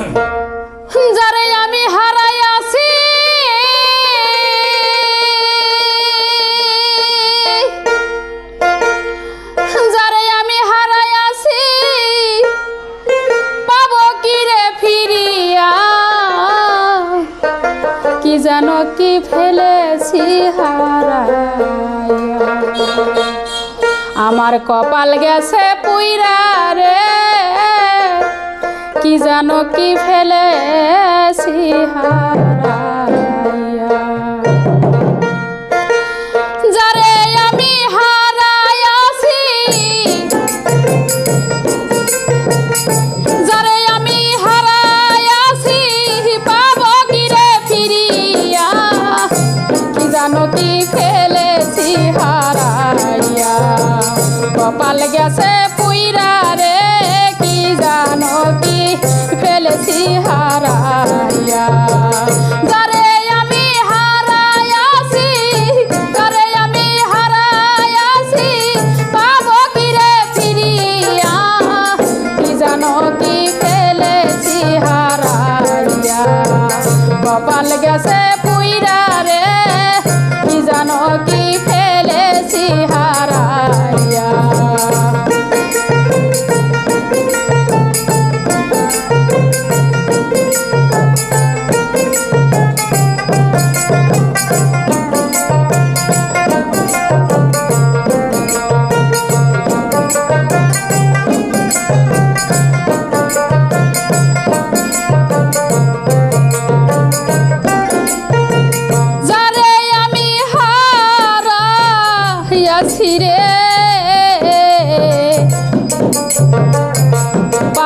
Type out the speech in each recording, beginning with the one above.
আমি হারাই আছি। আমি হারাই আছি। পাব কি কি জানো কি ফেলেছি হারাইয়া। আমার কপাল গেছে পুইরা রে। কি জানো কি ফেলেছি হারা?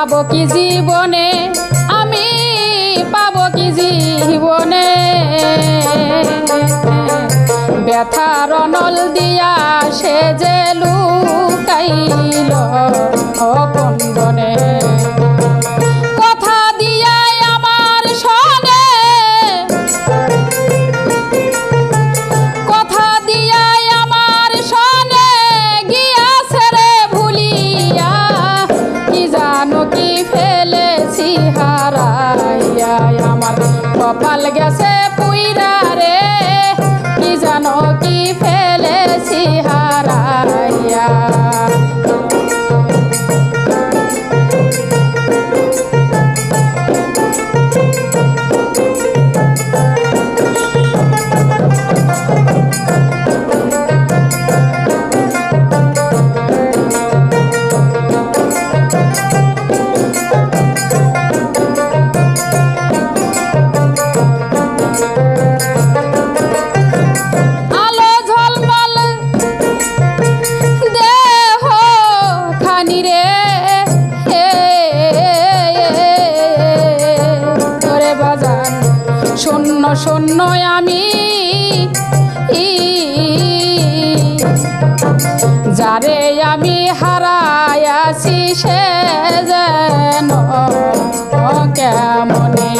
পাবো কি জীবনে? আমি পাবো কি জীবনে? ব্যথার নল দিয়া সে যারে আমি হারায়াছি সে যেন কেমনে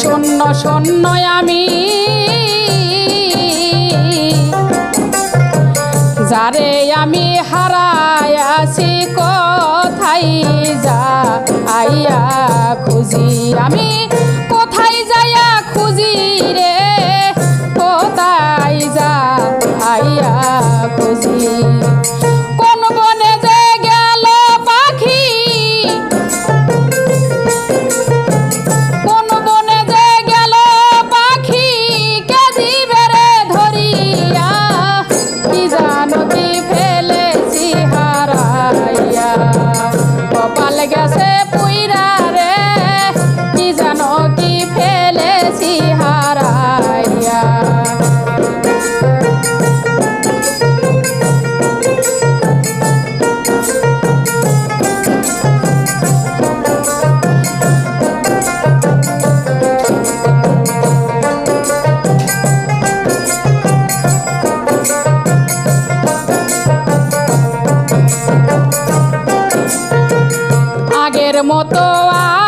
শূন্য শূন্য আমি। যারে আমি হারায়াছি কোথায় যা আইয়া খুঁজি আমি? মতো আ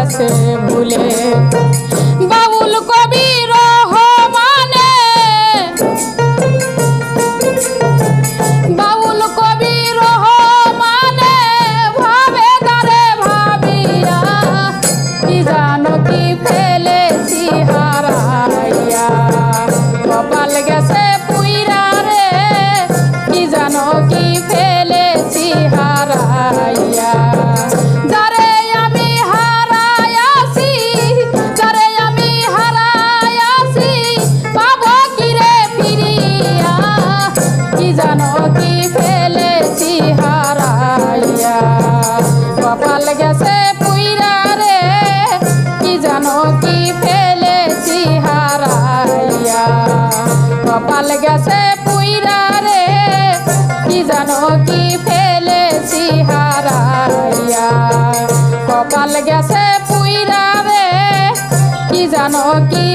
গেছে ভুলে কপাল গেছে পুইরা রে, কি জানো কি ফেলেছি হারাইয়া। কপাল গেছে পুইরা রে, কি জানো কি ফেলেছি হারাইয়া। কপাল গেছে পুইরা রে, কি জানো কি